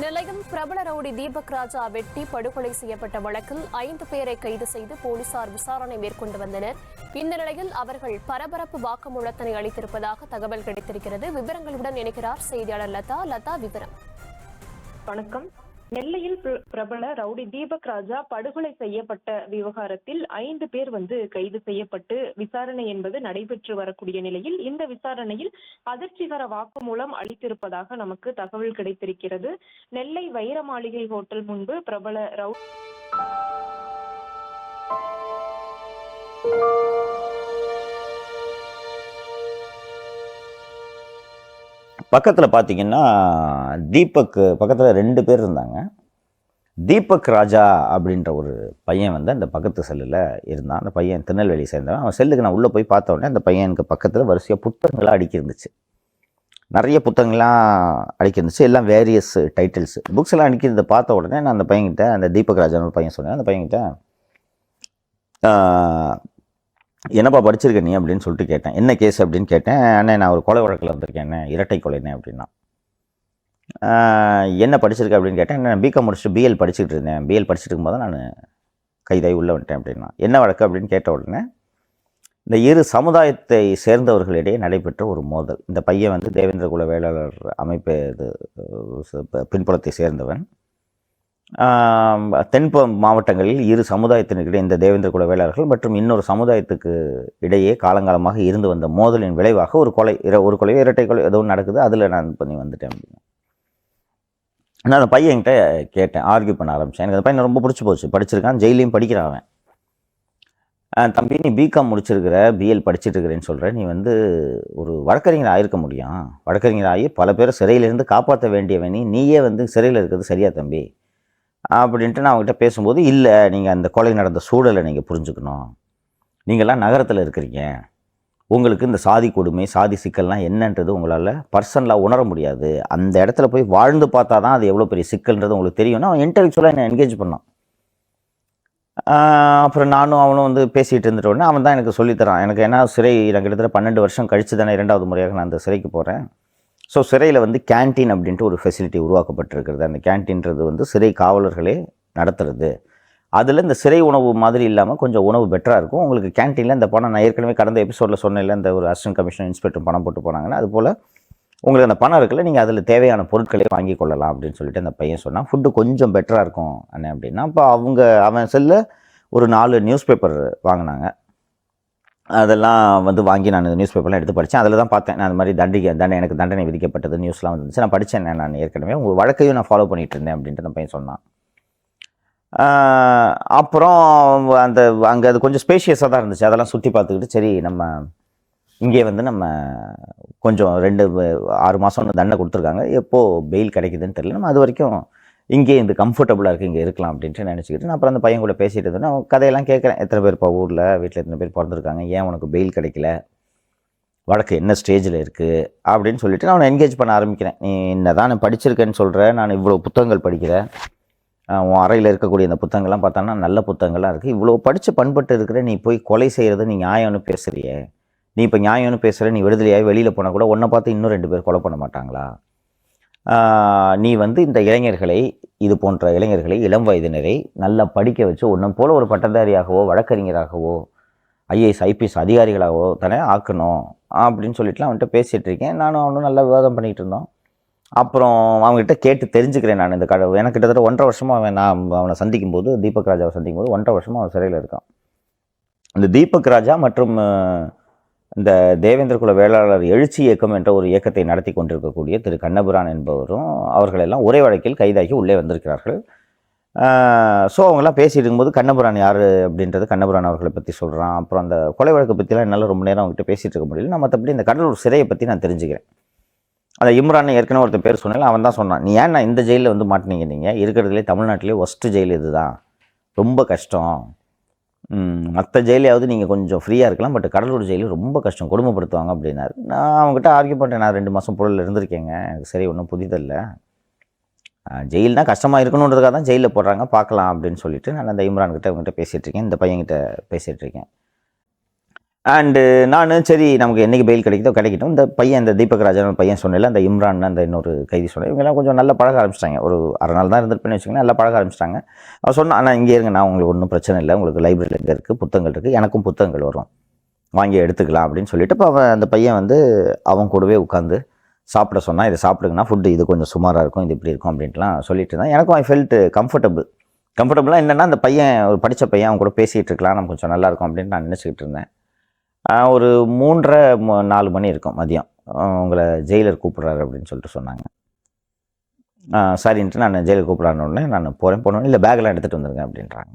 நெல்லையில் பிரபல ரவுடி தீபக் ராஜா வெட்டி படுகொலை செய்யப்பட்ட வழக்கில் ஐந்து பேரை கைது செய்து போலீசார் விசாரணை மேற்கொண்டு வந்தனர். இந்த நிலையில் அவர்கள் பரபரப்பு வாக்குமூலத்தினை அளித்திருப்பதாக தகவல் கிடைத்திருக்கிறது. விவரங்களுடன் இணைக்கிறார் செய்தியாளர் லதா. லதா விவரம். வணக்கம். நெல்லையில் பிர- பிரபல ரவுடி தீபக் ராஜா படுகொலை செய்யப்பட்ட விவகாரத்தில் ஐந்து பேர் வந்து கைது செய்யப்பட்டு விசாரணை என்பது நடைபெற்று வரக்கூடிய நிலையில் இந்த விசாரணையில் அதிர்ச்சிகர வாக்குமூலம் அளித்திருப்பதாக நமக்கு தகவல் கிடைத்திருக்கிறது. நெல்லை வைர மாளிகை ஹோட்டல் முன்பு பிரபல ரவு பக்கத்தில் பார்த்தீங்கன்னா தீபக் பக்கத்தில் ரெண்டு பேர் இருந்தாங்க. தீபக் ராஜா அப்படின்ற ஒரு பையன் வந்து அந்த பக்கத்து செல்லில் இருந்தான். அந்த பையன் திருநெல்வேலி சேர்ந்தவன். அவன் செல்லுக்கு நான் உள்ளே போய் பார்த்த உடனே அந்த பையனுக்கு பக்கத்தில் வரிசையாக புத்தகங்களாக அடிக்கிருந்துச்சு. நிறைய புத்தகங்கள்லாம் அடிக்கிருந்துச்சு. எல்லாம் வேரியஸ் டைட்டில்ஸ் புக்ஸ் எல்லாம் அடிக்கிறத பார்த்த உடனே நான் அந்த பையன்கிட்ட அந்த தீபக் ராஜான்னு ஒரு பையன் சொன்னேன். அந்த பையன்கிட்ட என்னப்பா படிச்சிருக்க நீ அப்படின்னு சொல்லிட்டு கேட்டேன். என்ன கேஸ் அப்படின்னு கேட்டேன். அண்ணே நான் ஒரு கொலை வழக்கில் வந்திருக்கேன் என்ன இரட்டை கொலைனே அப்படின்னா. என்ன படிச்சிருக்க அப்படின்னு கேட்டேன். நான் பிகாம் முடிச்சுட்டு பிஎல் படிச்சுட்டு இருந்தேன். பிஎல் படிச்சுட்டு இருக்கும்போது நான் கைதாகி உள்ளே வந்துட்டேன் அப்படின்னா. என்ன வழக்கு அப்படின்னு கேட்ட உடனே இந்த இரு சமுதாயத்தை சேர்ந்தவர்களிடையே நடைபெற்ற ஒரு மோதல். இந்த பையன் வந்து தேவேந்திர குல வேளாளர் அமைப்பு இது பின்புலத்தை சேர்ந்தவன். தென் மாவட்டங்களில் இரு சமுதாயத்தினருக்கிடையே இந்த தேவேந்திர குல வேளாளர்கள் மற்றும் இன்னொரு சமுதாயத்துக்கு இடையே காலங்காலமாக இருந்து வந்த மோதலின் விளைவாக ஒரு கொலை இர- ஒரு கொலை இரட்டை கொலை ஏதோ ஒன்று நடக்குது. அதில் நான் பண்ணி வந்துட்டேன் அப்படின்னு. நான் அந்த பையன்கிட்ட கேட்டேன் ஆர்கியூ பண்ண ஆரம்பித்தேன் எனக்கு அந்த பையனை ரொம்ப பிடிச்சி போச்சு. படிச்சிருக்கான் ஜெயிலையும் படிக்கிறான் அவன். தம்பி நீ பிகாம் முடிச்சிருக்கிற பிஎல் படிச்சிட்டு இருக்கிறேன்னு சொல்கிற நீ வந்து ஒரு வழக்கறிஞர் ஆயிருக்க முடியும். வழக்கறிஞர் ஆகி பல பேரை சிறையிலேருந்து காப்பாற்ற வேண்டியவனி நீயே வந்து சிறையில் இருக்கிறது சரியா தம்பி? அப்படின்ட்டு நான் அவங்ககிட்ட பேசும்போது இல்லை நீங்கள் அந்த கொலை நடந்த சூழலை நீங்கள் புரிஞ்சுக்கணும். நீங்களாம் நகரத்தில் இருக்கிறீங்க. உங்களுக்கு இந்த சாதி கொடுமை சாதி சிக்கல்லாம் என்னன்றது உங்களால் பர்சனலாக உணர முடியாது. அந்த இடத்துல போய் வாழ்ந்து பார்த்தா தான் அது எவ்வளோ பெரிய சிக்கல்ன்றது உங்களுக்கு தெரியும்னா அவன் இன்டெலெக்சுவலாக என்னை என்கேஜ் பண்ணான். அப்புறம் நானும் அவனும் வந்து பேசிகிட்டு இருந்துட்ட உடனே அவன் தான் எனக்கு சொல்லித்தரான் எனக்கு என்ன சிறை நான் கிட்டத்தட்ட பன்னெண்டு வருஷம் கழித்து தானே இரண்டாவது முறையாக நான் அந்த சிறைக்கு போகிறேன் ஸோ சிறையில் வந்து கேண்டீன் அப்படின்ட்டு ஒரு ஃபெசிலிட்டி உருவாக்கப்பட்டிருக்கிறது. அந்த கேண்டீன்றது வந்து சிறை காவலர்களே நடத்துறது. அதில் இந்த சிறை உணவு மாதிரி இல்லாமல் கொஞ்சம் உணவு பெட்டராக இருக்கும். உங்களுக்கு கேண்டீனில் இந்த பணம் நான் ஏற்கனவே கடந்த எபிசோடில் சொன்னேன் இந்த ஒரு அசிஸ்டன்ட் கமிஷனர் இன்ஸ்பெக்டர் பணம் போட்டு போனாங்கன்னா அதுபோல் உங்களுக்கு அந்த பணம் இருக்குல்ல நீங்கள் அதில் தேவையான பொருட்களை வாங்கி கொள்ளலாம் அப்படின்னு சொல்லிட்டு அந்த பையன் சொன்னால் ஃபுட்டு கொஞ்சம் பெட்டராக இருக்கும் அண்ணன் அப்படின்னா அப்போ அவங்க அவன் செல்ல ஒரு நாலு நியூஸ் பேப்பர் வாங்கினாங்க. அதெல்லாம் வந்து வாங்கி நான் நியூஸ் பேப்பர்லாம் எடுத்து படித்தேன். அதில் தான் பார்த்தேன். நான் அந்த மாதிரி தண்டிக்க தண்டனை எனக்கு தண்டனை விதிக்கப்பட்டது நியூஸ்லாம் வந்துச்சு நான் படித்தேன். நான் ஏற்கனவே உங்கள் வழக்கையும் நான் ஃபாலோ பண்ணிட்டு இருந்தேன் அப்படின்ட்டு அந்த பையன் சொன்னான். அப்புறம் அந்த அங்கே அது கொஞ்சம் ஸ்பேஷியஸாக தான் இருந்துச்சு. அதெல்லாம் சுற்றி பார்த்துக்கிட்டு சரி நம்ம இங்கே வந்து நம்ம கொஞ்சம் ரெண்டு ஆறு மாதம் தண்டனை கொடுத்துருக்காங்க. எப்போது பெயில் கிடைக்குதுன்னு தெரியல. நம்ம அது வரைக்கும் இங்கே இந்த கம்ஃபர்டபுளாக இருக்குது இங்கே இருக்கலாம் அப்படின்ட்டு நினச்சிக்கிட்டு நான் அப்புறம் அந்த பையன் கூட பேசிகிட்டு இருந்தேன். அவன் கதையெல்லாம் கேட்குறேன். எத்தனை பேர் இப்போ ஊரில் வீட்டில் எத்தனை பேர் பிறந்திருக்காங்க ஏன் உனக்கு பெயில் கிடைக்கல? வழக்கு என்ன ஸ்டேஜில் இருக்குது அப்படின்னு சொல்லிட்டு நான் அவனை என்கேஜ் பண்ண ஆரம்பிக்கிறேன். நீ என்ன தான் நான் படிச்சிருக்கேன்னு சொல்கிறேன் நான் இவ்வளோ புத்தகங்கள் படிக்கிறேன் உன் அறையில் இருக்கக்கூடிய இந்த புத்தகங்கள்லாம் பார்த்தோன்னா நல்ல புத்தகங்கள்லாம் இருக்குது இவ்வளோ படித்து பண்பட்டு இருக்கிற நீ போய் கொலை செய்கிறது நீ நியாயம்னு பேசுறியே. நீ இப்போ நியாயம்னு பேசுகிற நீ விடுதலையாக வெளியில் போனால் கூட உன்னை பார்த்து இன்னும் ரெண்டு பேர் கொலை பண்ண மாட்டாங்களா? நீ வந்து இந்த இளைஞர்களை இது போன்ற இளைஞர்களை இளம் வயதினரை நல்லா படிக்க வச்சு ஒன்றும் போல் ஒரு பட்டதாரியாகவோ வழக்கறிஞராகவோ ஐஏஎஸ் ஐபிஎஸ் அதிகாரிகளாகவோ தானே ஆக்கணும் அப்படின்னு சொல்லிட்டுலாம் அவன்கிட்ட பேசிகிட்டு இருக்கேன். நானும் அவனும் நல்லா விவாதம் பண்ணிகிட்டு இருந்தோம். அப்புறம் அவங்ககிட்ட கேட்டு தெரிஞ்சுக்கிறேன் நான் இந்த கட எனக்கு கிட்டத்தட்ட ஒன்றரை வருஷமாக அவன் நான் அவனை சந்திக்கும் போது தீபக் ராஜாவை சந்திக்கும் போது ஒன்றரை வருஷமாக அவன் சிறையில் இருக்கான். இந்த தீபக் ராஜா மற்றும் இந்த தேவேந்திர குல வேளாளர் எழுச்சி இயக்கம் என்ற ஒரு இயக்கத்தை நடத்தி கொண்டிருக்கக்கூடிய திரு கண்ணபுரான் என்பவரும் அவர்களெல்லாம் ஒரே வழக்கில் கைதாகி உள்ளே வந்திருக்கிறார்கள். ஸோ அவங்கெல்லாம் பேசிட்டு இருக்கும்போது கண்ணபுரான் யார் அப்படின்றது கண்ணபுரான் அவர்களை பற்றி சொல்கிறான் அப்புறம் அந்த கொலை வழக்கை பற்றிலாம் என்னால் ரொம்ப நேரம் அவங்ககிட்ட பேசிகிட்டு இருக்க முடியல. நான் மற்றபடி இந்த கடலூர் சிறையை பற்றி நான் தெரிஞ்சுக்கிறேன். அந்த இம்ரான் ஏற்கனவே ஒருத்தர் பேர் சொன்னேன் அவன் தான் சொன்னான். நீ ஏன் நான் இந்த ஜெயிலில் வந்து மாட்டினீங்க நீங்கள் இருக்கிறதுலே தமிழ்நாட்டிலே ஒஸ்ட்டு ஜெயில் இதுதான். ரொம்ப கஷ்டம். மற்ற ஜெயிலையாவது நீங்கள் கொஞ்சம் ஃப்ரீயாக இருக்கலாம் பட் கடலூர் ஜெயிலு ரொம்ப கஷ்டம். கொடுமைப்படுத்துவாங்க அப்படின்னாரு. நான் அவங்ககிட்ட ஆர்கியூ பண்ணிட்டேன். நான் ரெண்டு மாதம் பொருளில் இருந்திருக்கேங்க. எனக்கு சரி ஒன்றும் புதிதில்லை. ஜெயில்னா கஷ்டமாக இருக்கணுன்றதுக்காக தான் ஜெயிலில் போடுறாங்க. பார்க்கலாம் அப்படின்னு சொல்லிட்டு நான் அந்த இம்ரான்கிட்ட அவங்ககிட்ட பேசிகிட்டு இருக்கேன். இந்த பையன்கிட்ட பேசிகிட்டு இருக்கேன். அண்டு uh, நான் சரி நமக்கு என்னைக்கு பெயில் கிடைக்குதோ கிடைக்கட்டும். இந்த பையன் இந்த தீபக் ராஜன் பையன் சொன்னேன்ல அந்த இம்ரான் அந்த இன்னொரு கைதி சொன்னேன். இவங்கெல்லாம் கொஞ்சம் நல்லா பழக ஆரம்பிச்சிட்டாங்க. ஒரு அரை நாள் தான் இருந்திருப்பேன்னு வச்சுக்கோங்களேன் நல்லா பழக ஆரம்பிச்சிட்டாங்க. அவன் சொன்னான் ஆனால் இங்கே இருங்க நான் உங்களுக்கு ஒன்றும் பிரச்சனை இல்லை. உங்களுக்கு லைப்ரரியில் இங்கே இருக்குது புத்தகங்கள் இருக்குது எனக்கும் புத்தகங்கள் வரும். வாங்கி எடுத்துக்கலாம் அப்படின்னு சொல்லிட்டு இப்போ அவன் அந்த பையன் வந்து அவன் கூடவே உட்காந்து சாப்பிட சொன்னால் இதை சாப்பிடுங்கன்னா ஃபுட்டு இது கொஞ்சம் சுமாராக இருக்கும் இது இப்படி இருக்கும் அப்படின்ட்டுலாம் சொல்லிட்டு இருந்தான். எனக்கும் ஐ ஃபெல்ட் கம்ஃபர்டபுள் கம்ஃபர்டபுளாக என்னென்னா அந்த பையன் ஒரு படித்த பையன் அவன் கூட பேசிகிட்டு இருக்கலாம் நம்ம கொஞ்சம் நல்லாயிருக்கும் அப்படின்னு நான் நினச்சிக்கிட்டு இருந்தேன். ஒரு மூன்றரை நாலு மணி இருக்கும் மதியம். உங்களை ஜெயிலர் கூப்பிட்றாரு அப்படின்னு சொல்லிட்டு சொன்னாங்க. சரின்ட்டு நான் ஜெயிலர் கூப்பிட்றான்னு உடனே நான் போகிறேன் போனோடனே இல்லை பேக்கெல்லாம் எடுத்துகிட்டு வந்துருங்க அப்படின்றாங்க.